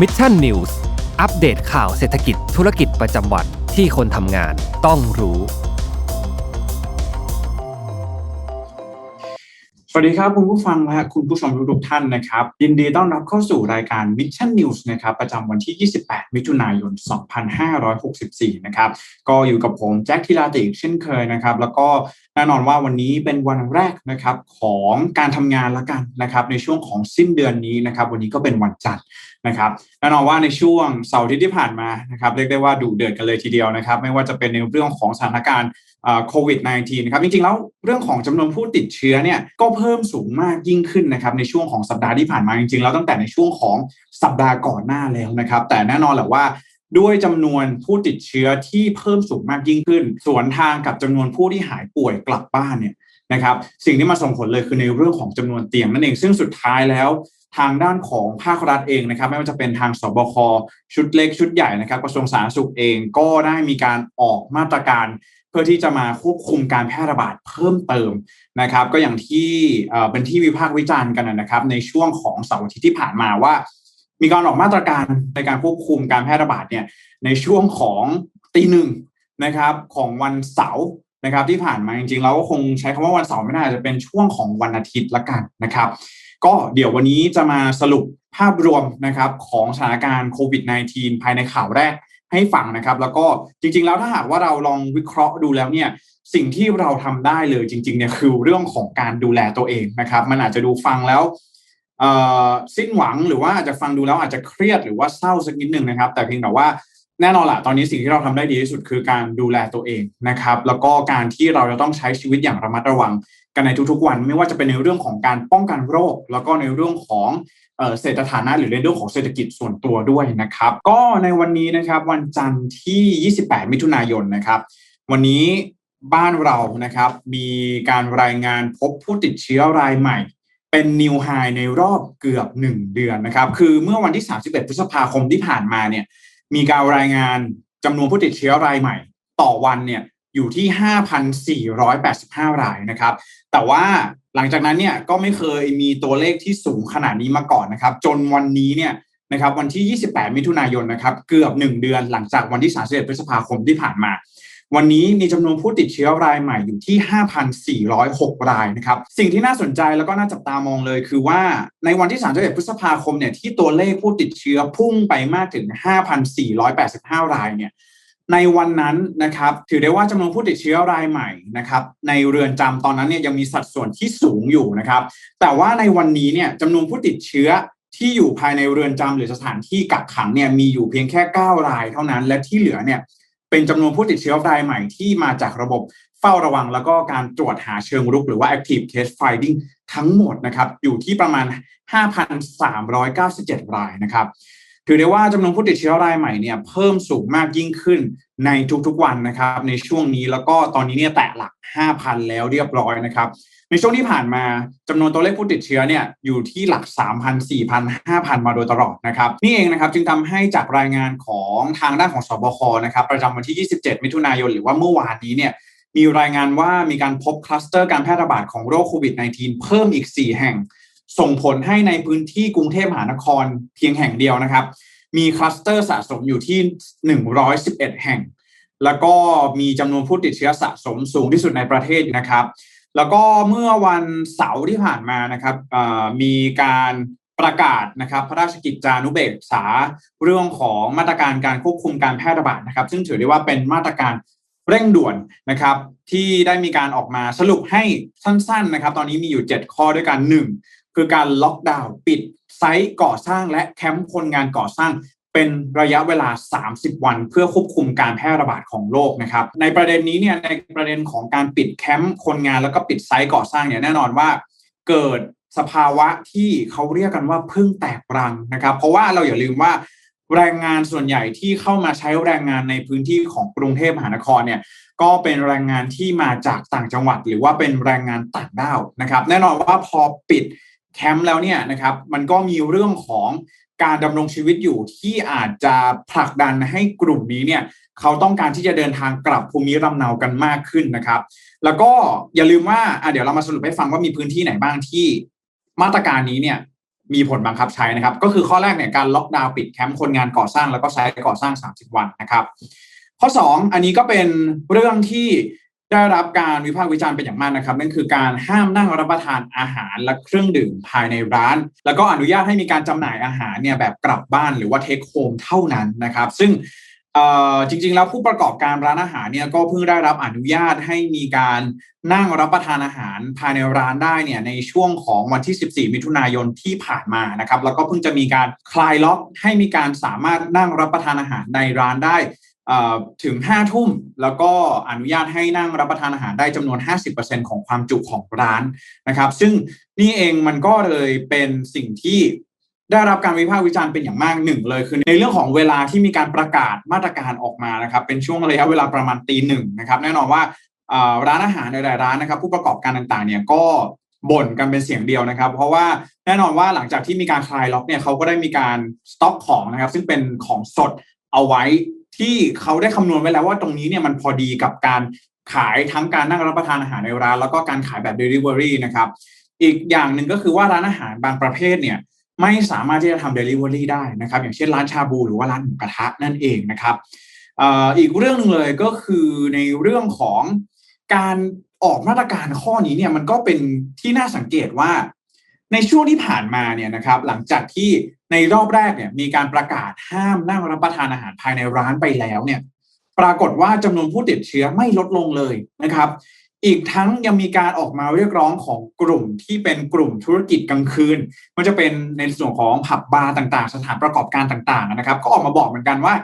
มิชชั่นนิวส์อัปเดตข่าวเศรษฐกิจธุรกิจประจำวันที่คนทำงานต้องรู้ วัสดีครับคุณผู้ฟังและคุณผู้ชมทุกท่านนะครับ ยินดีต้อนรับเข้าสู่รายการ Mission News นะครับประจำวันที่ 28 มิถุนายน 2564 นะครับ ก็อยู่กับผมแจ็คทิลาติกเช่นเคยนะครับ แล้วก็แน่นอนว่าวันนี้เป็นวันแรกนะครับของการทำงานละกันนะครับ ในช่วงของสิ้นเดือนนี้นะครับ วันนี้ก็เป็นวันจันทร์นะครับแน่นอนว่าในช่วงเสาร์ที่ผ่านมานะครับเรียกได้ว่าดูเดือดกันเลยทีเดียวนะครับ ไม่ว่าจะเป็นในเรื่องของสถานการณ์ โควิด -19 นะครับจริงๆแล้วเรื่องของจำนวนผู้ติดเชื้อเนี่ยก็เพิ่มสูงมากยิ่งขึ้นนะครับในช่วงของสัปดาห์ที่ผ่านมาจริงๆแล้วตั้งแต่ในช่วงของสัปดาห์ก่อนหน้าแล้วนะครับ แต่แน่นอนแหละว่าด้วยจำนวนผู้ติดเชื้อที่เพิ่มสูงมากยิ่งขึ้น สวนทางกับจำนวนผู้ที่หายป่วยกลับบ้านเนี่ยนะครับสิ่งที่มาส่งผลเลยคือในเรื่องของจำนวนเตียงนั่นเองซึ่งสุดท้ายแล้วทางด้านของภาครัฐเองนะครับไม่ว่าจะเป็นทางสบคชุดเล็กชุดใหญ่นะครับกระทรวงสาธารณสุขเองก็ได้มีการออกมาตรการ พื่อที่จะมาควบคุมการแพร่ระบาดเพิ่มเติมนะครับ ก็อย่างที่เป็นที่วิพากษ์วิจารณ์กันนะครับ ในช่วงของเสาร์อาทิตย์ที่ผ่านมาว่า มีการออกมาตรการในการควบคุมการแพร่ระบาดเนี่ยในช่วงของตีหนึ่งนะครับของวันเสาร์นะครับที่ผ่านมาจริงๆเราก็คงใช้คำว่าวันเสาร์ไม่ได้จะเป็นช่วงของวันอาทิตย์ละกันนะครับ ก็เดี๋ยววันนี้จะมาสรุปภาพรวมนะครับของสถานการณ์โควิด -19 ภายในข่าวแรก ให้ฟังนะครับ แล้วก็จริง ๆ แล้วถ้าหากว่าเราลองวิเคราะห์ดูแล้วเนี่ยสิ่งที่เราทำได้เลยจริงๆเนี่ยคือเรื่องของการดูแลตัวเองนะครับ มันอาจจะดูฟังแล้วสิ้นหวังหรือว่าอาจจะฟังดูแล้วอาจจะเครียดหรือว่าเศร้าสักนิดนึงนะครับ แต่เพียงแต่ว่า แน่นอนแหละตอนนี้สิ่งที่เราทำได้ดีที่สุดคือการดูแลตัวเองนะครับ แล้วก็การที่เราจะต้องใช้ชีวิตอย่างระมัดระวังกันในทุกๆวัน ไม่ว่าจะเป็นในเรื่องของการป้องกันโรค แล้วก็ในเรื่องของเศรษฐฐานะหรือในเรื่องของเศรษฐกิจส่วนตัวด้วยนะครับ ก็ในวันนี้นะครับวันจันทร์ที่ 28 มิถุนายนนะครับ วันนี้บ้านเรานะครับ มีการรายงานพบผู้ติดเชื้อรายใหม่เป็นนิวไฮในรอบเกือบ 1 เดือนนะครับ คือเมื่อวันที่ 31 พฤษภาคมที่ผ่านมาเนี่ย มีการรายงานจำนวนผู้ติดเชื้อรายใหม่ ต่อวันเนี่ยอยู่ที่ 5,485 รายนะครับ แต่ว่าหลังจากนั้นเนี่ยก็ไม่เคยมีตัวเลขที่สูงขนาดนี้มาก่อนนะครับ จนวันนี้เนี่ยนะครับวันที่ 28 มิถุนายนนะครับ เกือบ 1 เดือนหลังจากวันที่ 31 พฤษภาคมที่ผ่านมา วันนี้มีจำนวนผู้ติดเชื้อรายใหม่อยู่ที่ 5,406 รายนะครับ สิ่งที่น่าสนใจแล้วก็น่าจับตามองเลยคือว่าในวันที่ 31 พฤษภาคมเนี่ยที่ตัวเลขผู้ติดเชื้อพุ่งไปมากถึง 5,485 รายเนี่ยในวันนั้นนะครับถือได้ว่าจำนวนผู้ติดเชื้อรายใหม่นะครับในเรือนจำตอนนั้นเนี่ยยังมีสัดส่วนที่สูงอยู่นะครับ แต่ว่าในวันนี้เนี่ยจำนวนผู้ติดเชื้อที่อยู่ภายในเรือนจำหรือสถานที่กักขังเนี่ยมีอยู่เพียงแค่ 9 รายเท่านั้น และที่เหลือเนี่ย เป็นจำนวนผู้ติดเชื้อรายใหม่ที่มาจากระบบเฝ้าระวังแล้วก็การตรวจหาเชิงรุกหรือว่า active case finding ทั้งหมดนะครับอยู่ที่ประมาณ 5,397 รายนะครับถือได้ว่าจำนวนผู้ติดเชื้อรายใหม่เนี่ยเพิ่มสูงมากยิ่งขึ้น ในทุกๆวันนะครับ ในช่วงนี้แล้วก็ตอนนี้เนี่ยแตะหลัก 5,000 แล้วเรียบร้อยนะครับ ในช่วงที่ผ่านมาจำนวนตัวเลขผู้ติดเชื้อเนี่ยอยู่ที่หลัก 3,000 4,000 5,000 มาโดยตลอดนะครับ นี่เองนะครับจึงทำให้จากรายงานของทางด้านของสบคนะครับประจำวันที่ 27 มิถุนายนหรือว่าเมื่อวานนี้เนี่ยมีรายงานว่ามีการพบคลัสเตอร์การแพร่ระบาดของโรคโควิด -19 เพิ่มอีก 4 แห่ง ส่งผลให้ในพื้นที่กรุงเทพมหานครเพียงแห่งเดียวนะครับ มีคลัสเตอร์สะสมอยู่ที่ 111 แห่ง แล้วก็มีจำนวนผู้ติดเชื้อสะสมสูงที่สุดในประเทศนะครับ แล้วก็เมื่อวันเสาร์ที่ผ่านมานะครับมีการประกาศนะครับพระราชกิจจานุเบกษาเรื่องของมาตรการการควบคุมการแพร่ระบาดนะครับ ซึ่งถือได้ว่าเป็นมาตรการเร่งด่วนนะครับที่ได้มีการออกมาสรุปให้สั้นๆนะครับ ตอนนี้มีอยู่ 7 ข้อด้วยกัน1คือการล็อกดาวน์ปิด ไซต์ก่อสร้างและแคมป์คนงานก่อสร้างเป็นระยะเวลา 30 วัน เพื่อควบคุมการแพร่ระบาดของโรคนะครับ ในประเด็นนี้เนี่ยในประเด็นของการปิดแคมป์คนงานแล้วก็ปิดไซต์ก่อสร้างเนี่ยแน่นอนว่า เกิดสภาวะที่เขาเรียกกันว่าพึ่งแตกรังนะครับ เพราะว่าเราอย่าลืมว่าแรงงานส่วนใหญ่ที่เข้ามาใช้แรงงานในพื้นที่ของกรุงเทพมหานครเนี่ยก็เป็นแรงงานที่มาจากต่างจังหวัด หรือว่าเป็นแรงงานต่างด้าวนะครับ แน่นอนว่าพอปิด แคมป์แล้วเนี่ยนะครับมันก็มีเรื่องของการดำรงชีวิตอยู่ที่อาจจะผลักดันให้กลุ่มนี้เนี่ยเขาต้องการที่จะเดินทางกลับภูมิลำเนากันมากขึ้นนะครับ แล้วก็อย่าลืมว่าเดี๋ยวเรามาสรุปให้ฟังว่ามีพื้นที่ไหนบ้างที่มาตรการนี้เนี่ยมีผลบังคับใช้นะครับ ก็คือข้อแรกเนี่ยการล็อกดาวน์ปิดแคมป์คนงานก่อสร้างแล้วก็ใช้ก่อสร้าง 30 วันนะครับ ข้อ 2 อันนี้ก็เป็นเรื่องที่ ได้รับการวิพากษ์วิจารณ์เป็นอย่างมากนะครับนั่นคือการห้ามนั่งรับประทานอาหารและเครื่องดื่มภายในร้าน แล้วก็อนุญาตให้มีการจำหน่ายอาหารเนี่ยแบบกลับบ้านหรือว่าเทคโฮมเท่านั้นนะครับ ซึ่งจริงๆ แล้วผู้ประกอบการร้านอาหารเนี่ยก็เพิ่งได้รับอนุญาตให้มีการนั่งรับประทานอาหารภายในร้านได้เนี่ยในช่วงของวันที่ 14 มิถุนายนที่ผ่านมานะครับแล้วก็เพิ่งจะมีการคลายล็อกให้มีการสามารถนั่งรับประทานอาหารในร้านได้ ถึง5ทุ่มแล้วก็อนุญาตให้นั่งรับประทานอาหารได้จำนวน 50%ของความจุของร้านนะครับ ซึ่งนี่เองมันก็เลยเป็นสิ่งที่ได้รับการวิพากษ์วิจารณ์เป็นอย่างมากหนึ่งเลยคือในเรื่องของเวลาที่มีการประกาศมาตรการออกมานะครับ เป็นช่วงระยะเวลาประมาณตีหนึ่งนะครับ แน่นอนว่าร้านอาหารในหลายร้านนะครับ ผู้ประกอบการต่างๆเนี่ยก็บ่นกันเป็นเสียงเดียวนะครับ เพราะว่าแน่นอนว่าหลังจากที่มีการคลายล็อกเนี่ยเขาก็ได้มีการสต็อกของนะครับ ซึ่งเป็นของสดเอาไว้ ที่เขาได้คำนวณไว้แล้วว่าตรงนี้เนี่ยมันพอดีกับการขายทั้งการนั่งรับประทานอาหารในร้าน แล้วก็การขายแบบ Delivery นะครับ อีกอย่างหนึ่งก็คือว่าร้านอาหารบางประเภทเนี่ยไม่สามารถที่จะทำ Delivery ได้นะครับ อย่างเช่นร้านชาบูหรือว่าร้านหมูกระทะนั่นเองนะครับอีกเรื่องหนึ่งเลยก็คือในเรื่องของการออกมาตรการข้อนี้เนี่ยมันก็เป็นที่น่าสังเกตว่า ในช่วงที่ผ่านมาเนี่ยนะครับหลังจากที่ในรอบแรกเนี่ยมีการประกาศห้ามนั่งรับประทานอาหารภายในร้านไปแล้วเนี่ยปรากฏว่าจำนวนผู้ติดเชื้อไม่ลดลงเลยนะครับ อีกทั้งยังมีการออกมาเรียกร้องของกลุ่มที่เป็นกลุ่มธุรกิจกลางคืนมันจะเป็นในส่วนของผับบาร์ต่างๆ สถานประกอบการต่าง ๆนะครับ ก็ออกมาบอกเหมือนกันว่า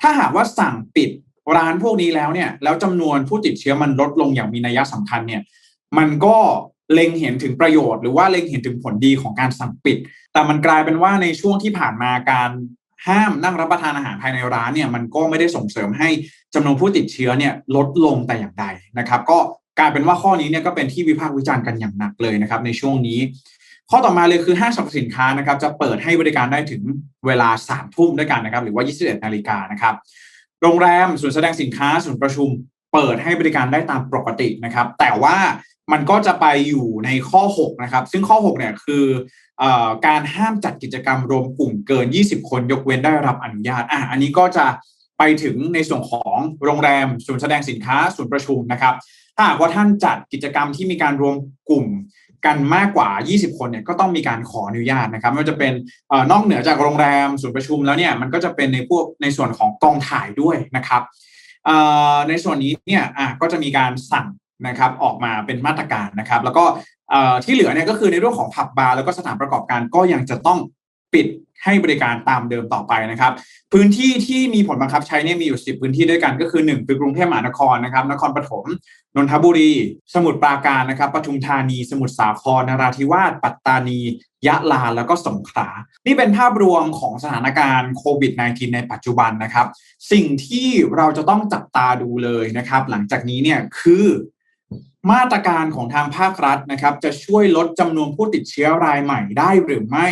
ถ้าหากว่าสั่งปิดร้านพวกนี้แล้วเนี่ยแล้วจำนวนผู้ติดเชื้อมันลดลงอย่างมีนัยสำคัญเนี่ยมันก็เล็งเห็นถึงประโยชน์หรือว่าเล็งเห็นถึงผลดีของการสั่งปิด แต่มันกลายเป็นว่าในช่วงที่ผ่านมาการห้ามนั่งรับประทานอาหารภายในร้านเนี่ยมันก็ไม่ได้ส่งเสริมให้จำนวนผู้ติดเชื้อเนี่ยลดลงแต่อย่างใดนะครับ ก็กลายเป็นว่าข้อนี้เนี่ยก็เป็นที่วิพากษ์วิจารณ์กันอย่างหนักเลยนะครับ ในช่วงนี้ ข้อต่อมาเลยคือห้างสรรพสินค้านะครับ จะเปิดให้บริการได้ถึงเวลาสามทุ่มด้วยกันนะครับ หรือว่า 21นาฬิกานะครับ โรงแรมศูนย์แสดงสินค้าศูนย์ประชุม เปิดให้บริการได้ตามปกตินะครับ แต่ว่า มันก็จะไปอยู่ในข้อ 6 นะครับ ซึ่งข้อ 6 เนี่ยคืออการห้ามจัดกิจกรรมรวมกลุ่มเกิน 20 คนยกเว้นได้รับอนุญาตอะอันนี้ก็จะไปถึงในส่วนของโรงแรมศูนย์แสดงสินค้าศูนย์ประชุมนะครับ ถ้าหากว่าท่านจัดกิจกรรมที่มีการรวมกลุ่มกันมากกว่า 20 คนเนี่ยก็ต้องมีการขออนุญาตนะครับไม่ว่าจะเป็นอนอกเหนือจากโรงแรมศูนย์ประชุมแล้วเนี่ยมันก็จะเป็นในพวกในส่วนของกองถ่ายด้วยนะครับในส่วนนี้เนี่ยก็จะมีการสั่ง นะครับออกมาเป็นมาตรการนะครับ แล้วก็ที่เหลือเนี่ยก็คือในเรื่องของผับบาร์แล้วก็สถานประกอบการก็ยังจะต้องปิดให้บริการตามเดิมต่อไปนะครับ พื้นที่ที่มีผลบังคับใช้เนี่ยมีอยู่ 10 พื้นที่ด้วยกันก็คือ1คือกรุงเทพมหานครนะครับนครปฐมนนทบุรี สมุทรปราการนะครับปทุมธานี สมุทรสาครนราธิวาสปัตตานี ยะลาแล้วก็สงขลานี่เป็นภาพรวมของสถานการณ์โควิด -19 ในปัจจุบันนะครับ สิ่งที่เราจะต้องจับตาดูเลยนะครับ หลังจากนี้เนี่ยคือ มาตรการของทางภาครัฐนะครับ จะช่วยลดจำนวนผู้ติดเชื้อรายใหม่ได้หรือไม่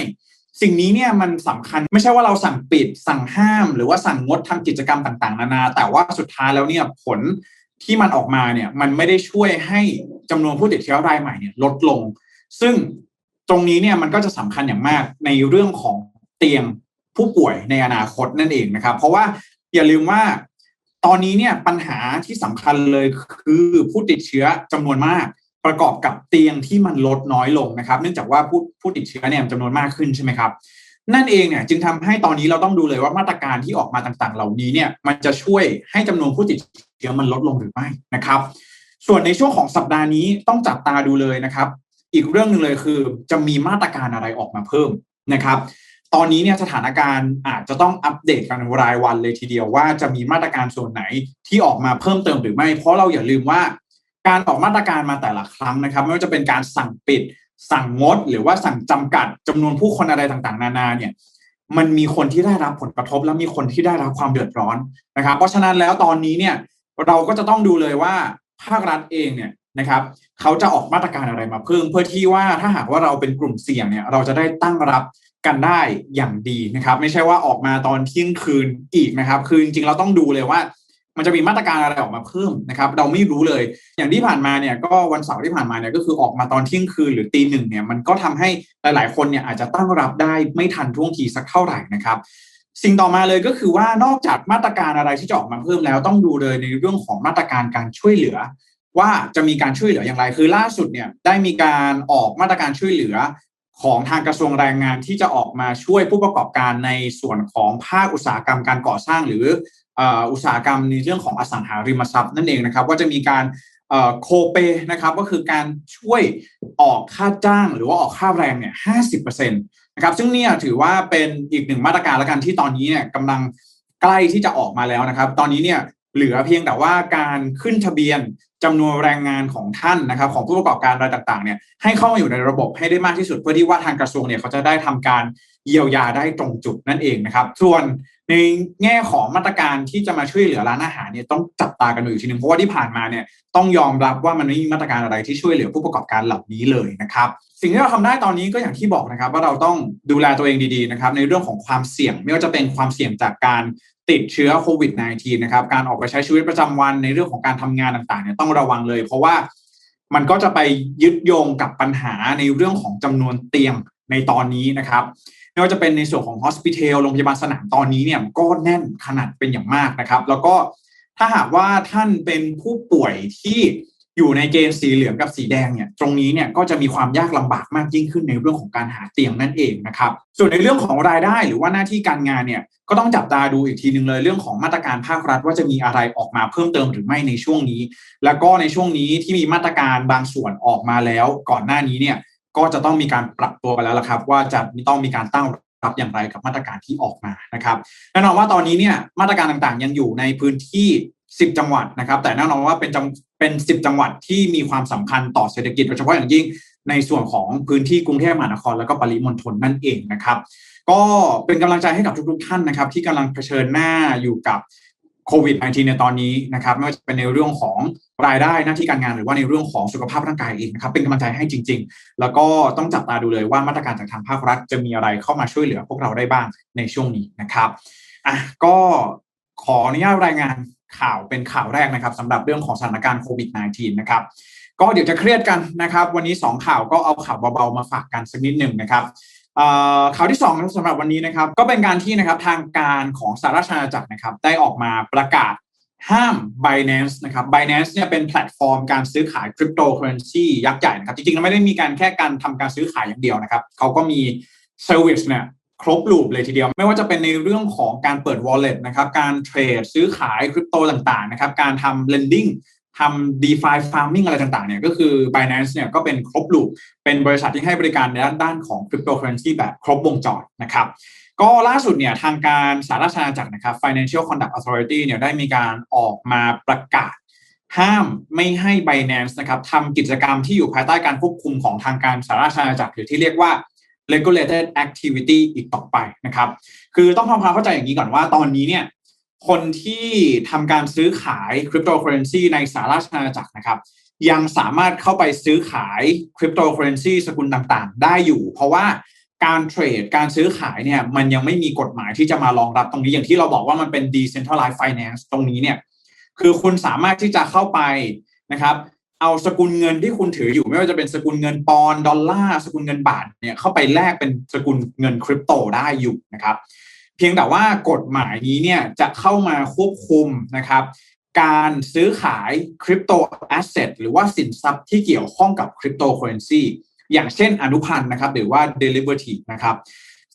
สิ่งนี้เนี่ยมันสำคัญไม่ใช่ว่าเราสั่งปิด สั่งห้าม หรือว่าสั่งงดทำกิจกรรมต่างๆ นานา แต่ว่าสุดท้ายแล้วเนี่ยผลที่มันออกมาเนี่ยมันไม่ได้ช่วยให้จำนวนผู้ติดเชื้อรายใหม่เนี่ยลดลง ซึ่งตรงนี้เนี่ยมันก็จะสำคัญอย่างมากในเรื่องของเตียงผู้ป่วยในอนาคตนั่นเองนะครับ เพราะว่าอย่าลืมว่า ตอนนี้เนี่ยปัญหาที่สำคัญเลยคือผู้ติดเชื้อจำนวนมากประกอบกับเตียงที่มันลดน้อยลงนะครับ เนื่องจากว่าผู้ผู้ติดเชื้อเนี่ยจำนวนมากขึ้นใช่ไหมครับ นั่นเองเนี่ยจึงทำให้ตอนนี้เราต้องดูเลยว่ามาตรการที่ออกมาต่างๆ เหล่านี้เนี่ยมันจะช่วยให้จำนวนผู้ติดเชื้อมันลดลงหรือไม่นะครับ ส่วนในช่วงของสัปดาห์นี้ต้องจับตาดูเลยนะครับ อีกเรื่องหนึ่งเลยคือจะมีมาตรการอะไรออกมาเพิ่มนะครับ ตอนนี้เนี่ยสถานการณ์อาจจะต้องอัปเดตกันรายวันเลยทีเดียวว่าจะมีมาตรการส่วนไหนที่ออกมาเพิ่มเติมหรือไม่ เพราะเราอย่าลืมว่าการออกมาตรการมาแต่ละครั้งนะครับ ไม่ว่าจะเป็นการสั่งปิด สั่งงด หรือว่าสั่งจำกัดจำนวนผู้คนอะไรต่างๆ นานาเนี่ยมันมีคนที่ได้รับผลกระทบ และมีคนที่ได้รับความเดือดร้อนนะครับ เพราะฉะนั้นแล้วตอนนี้เนี่ยเราก็จะต้องดูเลยว่าภาครัฐเองเนี่ยนะครับเขาจะออกมาตรการอะไรมาเพิ่มเพื่อที่ว่าถ้าหากว่าเราเป็นกลุ่มเสี่ยงเนี่ยเราจะได้ตั้งรับ กันได้อย่างดีนะครับ ไม่ใช่ว่าออกมาตอนเที่ยงคืนอีกนะครับ คือจริงๆเราต้องดูเลยว่า มันจะมีมาตรการอะไรออกมาเพิ่มนะครับ เราไม่รู้เลย อย่างที่ผ่านมาเนี่ยก็วันเสาร์ที่ผ่านมาเนี่ยก็คือออกมาตอนเที่ยงคืนหรือตีหนึ่งเนี่ยมันก็ทำให้หลายๆ คนเนี่ยอาจจะตั้งรับได้ไม่ทันท่วงทีสักเท่าไหร่นะครับสิ่งต่อมาเลยก็คือว่านอกจากมาตรการอะไรที่จะออกมาเพิ่มแล้วต้องดูเลยในเรื่องของมาตรการการช่วยเหลือ ว่าจะมีการช่วยเหลืออย่างไร คือล่าสุดเนี่ยได้มีการออกมาตรการช่วยเหลือ ของทางกระทรวงแรงงานที่จะออกมาช่วยผู้ประกอบการในส่วนของภาคอุตสาหกรรมการก่อสร้างหรืออุตสาหกรรมในเรื่องของอสังหาริมทรัพย์นั่นเองนะครับว่าจะมีการโคเปนะครับก็คือการช่วยออกค่าจ้าง หรือว่าออกค่าแรงเนี่ยห้าสิบเปอร์เซ็นต์นะครับซึ่งเนี่ยถือว่าเป็นอีกหนึ่งมาตรการละกันที่ตอนนี้เนี่ยกำลังใกล้ที่จะออกมาแล้วนะครับ ตอนนี้เนี่ยเหลือเพียงแต่ว่าการขึ้นทะเบียน จำนวนแรงงานของท่านนะครับของผู้ประกอบการรายต่างๆเนี่ยให้เข้ามาอยู่ในระบบให้ได้มากที่สุด เพื่อที่ว่าทางกระทรวงเนี่ยเขาจะได้ทำการเยียวยาได้ตรงจุดนั่นเองนะครับ ส่วนในแง่ของมาตรการที่จะมาช่วยเหลือร้านอาหารเนี่ยต้องจับตากันดูอีกทีนึงเพราะว่าที่ผ่านมาเนี่ยต้องยอมรับว่ามันไม่มีมาตรการอะไรที่ช่วยเหลือผู้ประกอบการเหล่านี้เลยนะครับ สิ่งที่เราทำได้ตอนนี้ก็อย่างที่บอกนะครับ ว่าเราต้องดูแลตัวเองดีๆนะครับในเรื่องของความเสี่ยงไม่ว่าจะเป็นความเสี่ยงจากการ ติดเชื้อโควิด -19 นะครับ การออกไปใช้ชีวิตประจำวันในเรื่องของการทำงานต่างๆเนี่ยต้องระวังเลย เพราะว่ามันก็จะไปยึดโยงกับปัญหาในเรื่องของจำนวนเตียงในตอนนี้นะครับไม่ว่าจะเป็นในส่วนของ hospital โรงพยาบาลสนามตอนนี้เนี่ยก็แน่นขนาดเป็นอย่างมากนะครับ แล้วก็ถ้าหากว่าท่านเป็นผู้ป่วยที่ อยู่ในเกณฑ์สีเหลืองกับสีแดงเนี่ยตรงนี้เนี่ยก็จะมีความยากลำบากมากยิ่งขึ้นในเรื่องของการหาเตียงนั่นเองนะครับส่วนในเรื่องของรายได้หรือว่าหน้าที่การงานเนี่ยก็ต้องจับตาดูอีกทีหนึ่งเลยเรื่องของมาตรการภาครัฐว่าจะมีอะไรออกมาเพิ่มเติมหรือไม่ในช่วงนี้ แล้วก็ในช่วงนี้ที่มีมาตรการบางส่วนออกมาแล้วก่อนหน้านี้เนี่ยก็จะต้องมีการปรับตัวไปแล้วละครับ ว่าจะต้องมีการตั้งรับอย่างไรกับมาตรการที่ออกมานะครับแน่นอนว่าตอนนี้เนี่ยมาตรการต่างๆ ยังอยู่ในพื้นที่ 10 จังหวัดนะครับ แต่แน่นอนว่าเป็น เป็น10จังหวัดที่มีความสำคัญต่อเศรษฐกิจโดยเฉพาะอย่างยิ่งในส่วนของพื้นที่กรุงเทพมหานครแล้วก็ปริมณฑลนั่นเองนะครับ ก็เป็นกำลังใจให้กับทุกๆท่านนะครับ ที่กำลังเผชิญหน้าอยู่กับโควิด -19 ในตอนนี้นะครับไม่ว่าจะเป็นในเรื่องของรายได้หน้าที่การงานหรือว่าในเรื่องของสุขภาพร่างกายเองนะครับเป็นกำลังใจให้จริง ๆ แล้วก็ต้องจับตาดูเลยว่ามาตรการจากทางภาครัฐจะมีอะไรเข้ามาช่วยเหลือพวกเราได้บ้างในช่วงนี้นะครับอะก็ขออนุญาตรายงาน ข่าวเป็นข่าวแรกนะครับสำหรับเรื่องของสถานการณ์โควิด -19 นะครับก็เดี๋ยวจะเครียดกันนะครับ วันนี้ 2 ข่าวก็เอาข่าวเบาๆมาฝากกันสักนิดหนึ่งนะครับข่าวที่2สำหรับวันนี้นะครับ ก็เป็นการที่นะครับทางการของสหราชอาณาจักรนะครับ ได้ออกมาประกาศห้าม Binance นะครับ Binance เนี่ยเป็นแพลตฟอร์มการซื้อขายคริปโตเคอเรนซียักษ์ใหญ่นะครับ จริงๆแล้วไม่ได้มีการแค่การทำการซื้อขายอย่างเดียวนะครับ เขาก็มีเซอร์วิสเนี่ย ครบลูปเลยทีเดียว ไม่ว่าจะเป็นในเรื่องของการเปิด wallet นะครับการเทรดซื้อขายคริปโตต่างๆนะครับการทำ lending ทำ DeFi Farming อะไรต่างๆเนี่ยก็คือ Binance เนี่ยก็เป็นครบลูปเป็นบริษัทที่ให้บริการในด้านด้านของคริปโตเคอเรนซีแบบครบวงจรนะครับก็ล่าสุดเนี่ยทางการสาราชอาณาจักรนะครับ Financial Conduct Authority เนี่ยได้มีการออกมาประกาศ ห้ามไม่ให้ Binance นะครับทำกิจกรรมที่อยู่ภายใต้การควบคุมของทางการสาราชอาณาจักรหรือที่เรียกว่า regulated activity อีกต่อไปนะครับ คือต้องทำความเข้าใจอย่างนี้ก่อนว่าตอนนี้เนี่ยคนที่ทำการซื้อขายคริปโตเคอเรนซีในสหราชอาณาจักรนะครับ ยังสามารถเข้าไปซื้อขายคริปโตเคอเรนซีสกุลต่างๆ ได้อยู่ เพราะว่าการเทรดการซื้อขายเนี่ยมันยังไม่มีกฎหมายที่จะมารองรับตรงนี้อย่างที่เราบอกว่ามันเป็น decentralized finance ตรงนี้เนี่ยคือคุณสามารถที่จะเข้าไปนะครับ เอาสกุลเงินที่คุณถืออยู่ไม่ว่าจะเป็นสกุลเงินปอนดอลลาร์สกุลเงินบาทเนี่ยเข้าไปแลกเป็นสกุลเงินคริปโตได้อยู่นะครับ เพียงแต่ว่ากฎหมายนี้เนี่ยจะเข้ามาควบคุมนะครับ การซื้อขายคริปโตแอสเซทหรือว่าสินทรัพย์ที่เกี่ยวข้องกับคริปโตเคอเรนซีอย่างเช่นอนุพันธ์นะครับ หรือว่า derivative นะครับ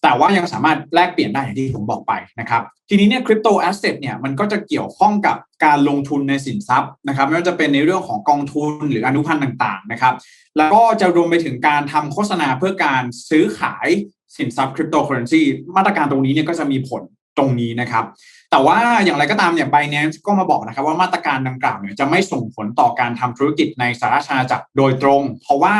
แต่ว่ายังสามารถแลกเปลี่ยนได้อย่างที่ผมบอกไปนะครับ ทีนี้เนี่ยคริปโตแอสเซทเนี่ยมันก็จะเกี่ยวข้องกับการลงทุนในสินทรัพย์นะครับไม่ว่าจะเป็นในเรื่องของกองทุนหรืออนุพันธ์ต่างๆนะครับ แล้วก็จะรวมไปถึงการทำโฆษณาเพื่อการซื้อขายสินทรัพย์คริปโตเคอเรนซีมาตรการตรงนี้เนี่ยก็จะมีผลตรงนี้นะครับ แต่ว่าอย่างไรก็ตามเนี่ย Binance ก็มาบอกนะครับว่ามาตรการดังกล่าวเนี่ยจะไม่ส่งผลต่อการทำธุรกิจในสหราชอาณาจักรโดยตรง เพราะว่า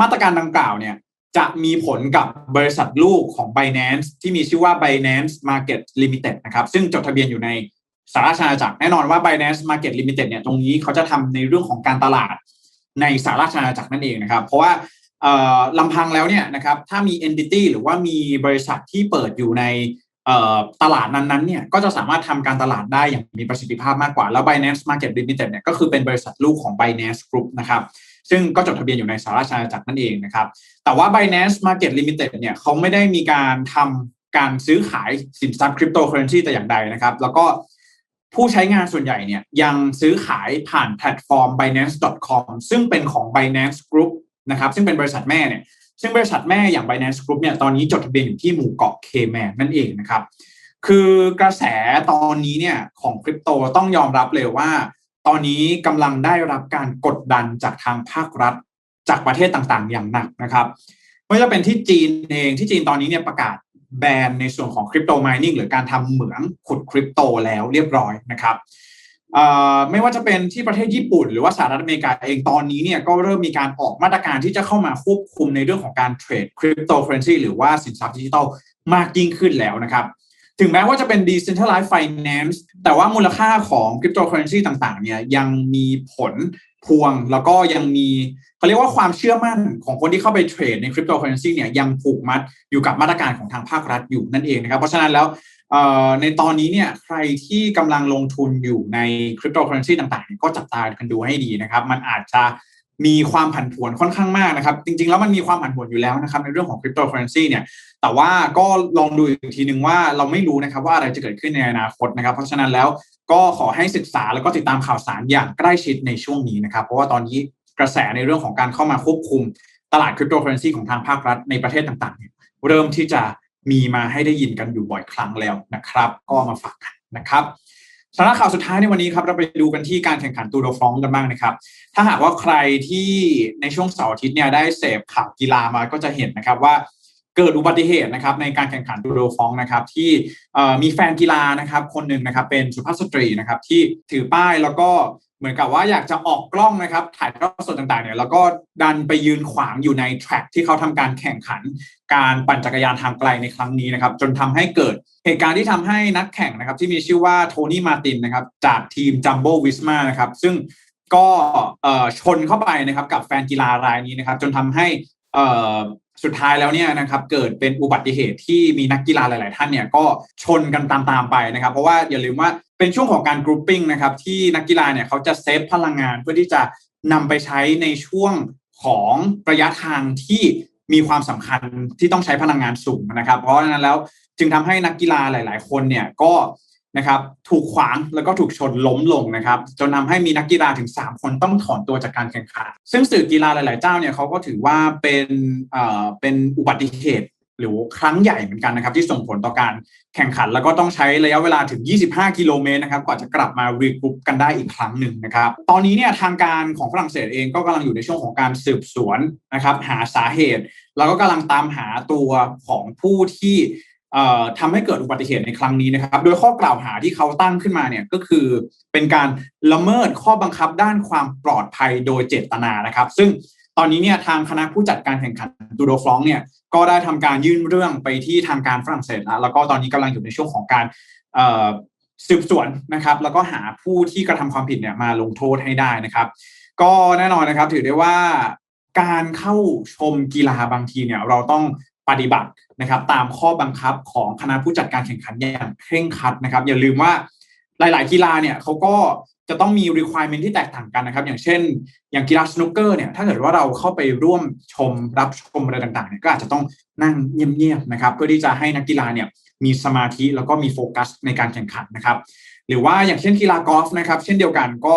มาตรการดังกล่าวเนี่ย จะมีผลกับบริษัทลูกของ Binance ที่มีชื่อว่า Binance Market Limited นะครับ ซึ่งจดทะเบียนอยู่ในสหราชอาณาจักรแน่นอนว่า Binance Market Limited เนี่ยตรงนี้เขาจะทำในเรื่องของการตลาดในสหราชอาณาจักรนั่นเองนะครับ เพราะว่าลำพังแล้วเนี่ยนะครับถ้ามี entity หรือว่ามีบริษัทที่เปิดอยู่ในตลาดนั้นๆเนี่ยก็จะสามารถทำการตลาดได้อย่างมีประสิทธิภาพมากกว่า แล้ว Binance Market Limited เนี่ยก็คือเป็นบริษัทลูกของ Binance Group นะครับ ซึ่งก็จดทะเบียนอยู่ในสหราชอาณาจักรนั่นเองนะครับ แต่ว่า Binance Market Limited เนี่ยเขาไม่ได้มีการทำการซื้อขายสินทรัพย์คริปโตเคอเรนซีแต่อย่างใดนะครับ แล้วก็ผู้ใช้งานส่วนใหญ่เนี่ยยังซื้อขายผ่านแพลตฟอร์ม binance.com ซึ่งเป็นของ Binance Group นะครับ ซึ่งเป็นบริษัทแม่เนี่ยซึ่งบริษัทแม่อย่าง Binance Group เนี่ยตอนนี้จดทะเบียนอยู่ที่หมู่เกาะเคแมนนั่นเองนะครับ คือกระแสตอนนี้เนี่ยของคริปโตต้องยอมรับเลยว่า ตอนนี้กำลังได้รับการกดดันจากทางภาครัฐ จากประเทศต่างๆ อย่างหนักนะครับไม่ว่าจะเป็นที่จีนเองที่จีนตอนนี้เนี่ยประกาศแบนในส่วนของคริปโตมายนิ่งหรือการทำเหมืองขุดคริปโตแล้วเรียบร้อยนะครับไม่ว่าจะเป็นที่ประเทศญี่ปุ่น หรือว่าสหรัฐอเมริกาเองตอนนี้เนี่ยก็เริ่มมีการออกมาตรการที่จะเข้ามาควบคุมในเรื่องของการเทรดคริปโตเคอเรนซีหรือว่าสินทรัพย์ดิจิทัลมากยิ่งขึ้นแล้วนะครับ ถึงแม้ว่าจะเป็น decentralized finance แต่ว่ามูลค่าของคริปโตเคอเรนซีต่างๆ เนี่ยยังมีผลพวง แล้วก็ยังมีเขาเรียกว่าความเชื่อมั่นของคนที่เข้าไปเทรดในคริปโตเคอเรนซีเนี่ยยังผูกมัดอยู่กับมาตรการของทางภาครัฐอยู่นั่นเองนะครับ เพราะฉะนั้นแล้วในตอนนี้เนี่ยใครที่กำลังลงทุนอยู่ในคริปโตเคอเรนซีต่างๆ ก็จับตากันดูให้ดีนะครับ มันอาจจะ มีความผันผวนค่อนข้างมากนะครับ จริง ๆ แล้วมันมีความผันผวนอยู่แล้วนะครับในเรื่องของคริปโตเคอเรนซีเนี่ยแต่ว่าก็ลองดูอีกทีหนึ่งว่าเราไม่รู้นะครับว่าอะไรจะเกิดขึ้นในอนาคตนะครับ เพราะฉะนั้นแล้วก็ขอให้ศึกษาแล้วก็ติดตามข่าวสารอย่างใกล้ชิดในช่วงนี้นะครับ เพราะว่าตอนนี้กระแสในเรื่องของการเข้ามาควบคุมตลาดคริปโตเคอเรนซีของทางภาครัฐในประเทศต่างๆเริ่มที่จะมีมาให้ได้ยินกันอยู่บ่อยครั้งแล้วนะครับ ก็มาฝากกันนะครับ สาระข่าวสุดท้ายในวันนี้ครับเราไปดูกันที่การแข่งขันตูดฟองกันบ้างนะครับ ถ้าหากว่าใครที่ในช่วงเสาร์อาทิตย์เนี่ยได้เสพข่าวกีฬามาก็จะเห็นนะครับว่าเกิดอุบัติเหตุนะครับในการแข่งขันตูโดฟองนะครับที่มีแฟนกีฬานะครับคนหนึ่งนะครับเป็นสุภาพสตรีนะครับที่ถือป้ายแล้วก็ เหมือนกับว่าอยากจะออกกล้องนะครับ ถ่ายทอดสดต่างๆเนี่ยแล้วก็ดันไปยืนขวางอยู่ในแทร็กที่เขาทำการแข่งขัน การปั่นจักรยานทางไกลในครั้งนี้นะครับ จนทำให้เกิดเหตุการณ์ที่ทำให้นักแข่งนะครับ ที่มีชื่อว่าโทนี่มาตินนะครับ จากทีมจัมโบ้วิสมานะครับ ซึ่งก็ชนเข้าไปนะครับ กับแฟนกีฬารายนี้นะครับ จนทำให้สุดท้ายแล้วเนี่ยนะครับเกิดเป็นอุบัติเหตุที่มีนักกีฬาหลาย ๆ ท่านเนี่ยก็ชนกันตามๆไปนะครับ เพราะว่าอย่าลืมว่า เป็นช่วงของการกรุ๊ปปิ้งนะครับที่นักกีฬาเนี่ยเขาจะเซฟพลังงานเพื่อที่จะนำไปใช้ในช่วงของระยะทางที่มีความสำคัญที่ต้องใช้พลังงานสูงนะครับ เพราะฉะนั้นแล้วจึงทำให้นักกีฬาหลาย ๆ คนเนี่ยก็นะครับถูกขวางแล้วก็ถูกชนล้มลงนะครับ จนทาให้มีนักกีฬาถึง 3 คนต้องถอนตัวจากการแข่งขันซึ่งสื่อกีฬาหลาย ๆ เจ้าเนี่ยเขาก็ถือว่าเป็นเอ่อเป็นอุบัติเหตุ หรือครั้งใหญ่เหมือนกันนะครับ ที่ส่งผลต่อการแข่งขัน แล้วก็ต้องใช้ระยะเวลาถึง 25 กิโลเมตรนะครับกว่าจะกลับมารีกรุ๊ปกันได้อีกครั้งหนึ่งนะครับ ตอนนี้เนี่ยทางการของฝรั่งเศสเองก็กำลังอยู่ในช่วงของการสืบสวนนะครับ หาสาเหตุ แล้วก็กำลังตามหาตัวของผู้ที่ทำให้เกิดอุบัติเหตุในครั้งนี้นะครับ โดยข้อกล่าวหาที่เขาตั้งขึ้นมาเนี่ยก็คือเป็นการละเมิดข้อบังคับด้านความปลอดภัยโดยเจตนานะครับ ซึ่ง ตอนนี้เนี่ยทางคณะผู้จัดการแข่งขันดูโดฟลองเนี่ยก็ได้ทำการยื่นเรื่องไปที่ทางการฝรั่งเศสแล้วแล้วก็ตอนนี้กำลังอยู่ในช่วงของการสืบสวนนะครับ แล้วก็หาผู้ที่กระทำความผิดเนี่ยมาลงโทษให้ได้นะครับ ก็แน่นอนนะครับถือได้ว่าการเข้าชมกีฬาบางทีเนี่ยเราต้องปฏิบัตินะครับ ตามข้อบังคับของคณะผู้จัดการแข่งขันอย่างเคร่งครัดนะครับ อย่าลืมว่าหลาย ๆ กีฬาเนี่ยเขาก็ จะต้องมี requirement ที่แตกต่างกันนะครับ อย่างเช่น อย่างกีฬาสนุกเกอร์เนี่ยถ้าเกิดว่าเราเข้าไปร่วมชมรับชมอะไรต่างๆเนี่ยก็อาจจะต้องนั่งเงียบๆนะครับเพื่อที่จะให้นักกีฬาเนี่ยมีสมาธิแล้วก็มีโฟกัสในการแข่งขันนะครับ หรือว่าอย่างเช่นกีฬากอล์ฟนะครับ เช่นเดียวกันก็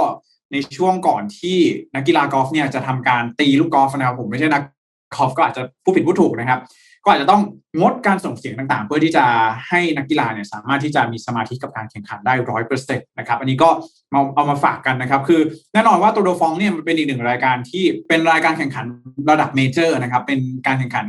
ในช่วงก่อนที่นักกีฬากอล์ฟเนี่ยจะทำการตีลูกกอล์ฟนะครับผมไม่ใช่นัก กอล์ฟก็อาจจะผู้ผิดผู้ถูกนะครับ ก็อาจจะต้องงดการส่งเสียงต่างๆ เพื่อที่จะให้นักกีฬาเนี่ยสามารถที่จะมีสมาธิกับการแข่งขันได้ร้อยเปอร์เซ็นต์นะครับ อันนี้ก็มาเอามาฝากกันนะครับ คือแน่นอนว่าตัวโดฟองเนี่ยมันเป็นอีกหนึ่งรายการที่เป็นรายการแข่งขันระดับเมเจอร์นะครับ เป็นการแข่งขัน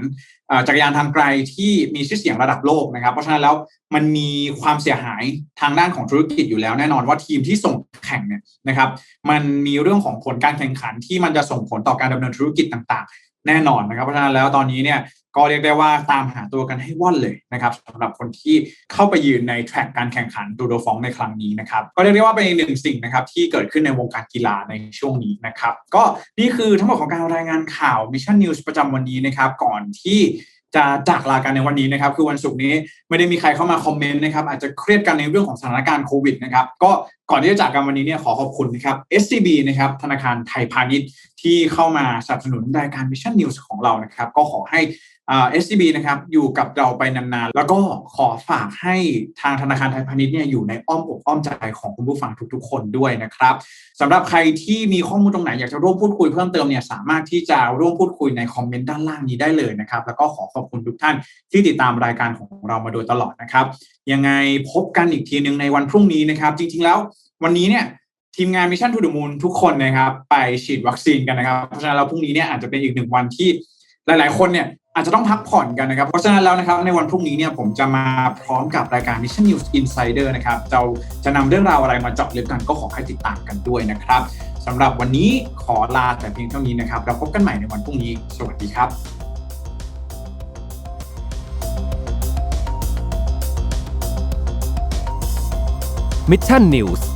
จักรยานทางไกลที่มีชื่อเสียงระดับโลกนะครับ เพราะฉะนั้นแล้วมันมีความเสียหายทางด้านของธุรกิจอยู่แล้ว แน่นอนว่าทีมที่ส่งแข่งเนี่ยนะครับ มันมีเรื่องของผลการแข่งขันที่มันจะส่งผลต่อการดำเนินธุรกิจต่างๆ แน่นอนนะครับเพราะฉะนั้นแล้วตอนนี้เนี่ยก็เรียกได้ว่าตามหาตัวกันให้ว่อนเลยนะครับสำหรับคนที่เข้าไปยืนในแทร็กการแข่งขันตูโดฟองในครั้งนี้นะครับก็เรียกได้ว่าเป็นอีกหนึ่งสิ่งนะครับที่เกิดขึ้นในวงการกีฬาในช่วงนี้นะครับ ก็นี่คือทั้งหมดของการรายงานข่าว Mission News ประจำวันนี้นะครับ ก่อนที่จะจากลากันในวันนี้นะครับ คือวันศุกร์นี้ไม่ได้มีใครเข้ามาคอมเมนต์นะครับ อาจจะเครียดกันในเรื่องของสถานการณ์โควิดนะครับ ก็ก่อนที่จะจากกันวันนี้เนี่ยขอขอบคุณนะครับ SCB นะครับธนาคารไทยพาณิชย์ที่เข้ามาสนับสนุนรายการ Mission News ของเรานะครับ ก็ขอให้ SCB นะครับอยู่กับเราไปนานๆ แล้วก็ขอฝากให้ทางธนาคารไทยพาณิชย์เนี่ยอยู่ในอ้อมอกอ้อมใจของคุณผู้ฟังทุกๆ คนด้วยนะครับสำหรับใครที่มีข้อมูลตรงไหนอยากจะร่วมพูดคุยเพิ่มเติมเนี่ยสามารถที่จะร่วมพูดคุยในคอมเมนต์ด้านล่างนี้ได้เลยนะครับแล้วก็ขอขอบคุณทุกท่านที่ติดตามรายการของ เรามาโดยตลอดนะครับ ยังไงพบกันอีกทีหนึ่งในวันพรุ่งนี้นะครับ จริงๆแล้ววันนี้เนี่ยทีมงาน Mission to the Moon ทุกคนนะครับ ไปฉีดวัคซีนกันนะครับเพราะฉะนั้นเราพรุ่งนี้เนี่ยอาจจะเป็นอีกหนึ่งวันที่หลาย ๆ คนเนี่ยอาจจะต้องพักผ่อนกันนะครับ เพราะฉะนั้นแล้วนะครับในวันพรุ่งนี้เนี่ยผมจะมาพร้อมกับรายการ Mission News Insider นะครับเราจะนำเรื่องราวอะไรมาเจาะลึกกันก็ขอให้ติดตามกันด้วยนะครับสำหรับวันนี้ขอลาแต่เพียงเท่านี้นะครับเราพบกันใหม่ในวันพรุ่งนี้ สวัสดีครับ Mission News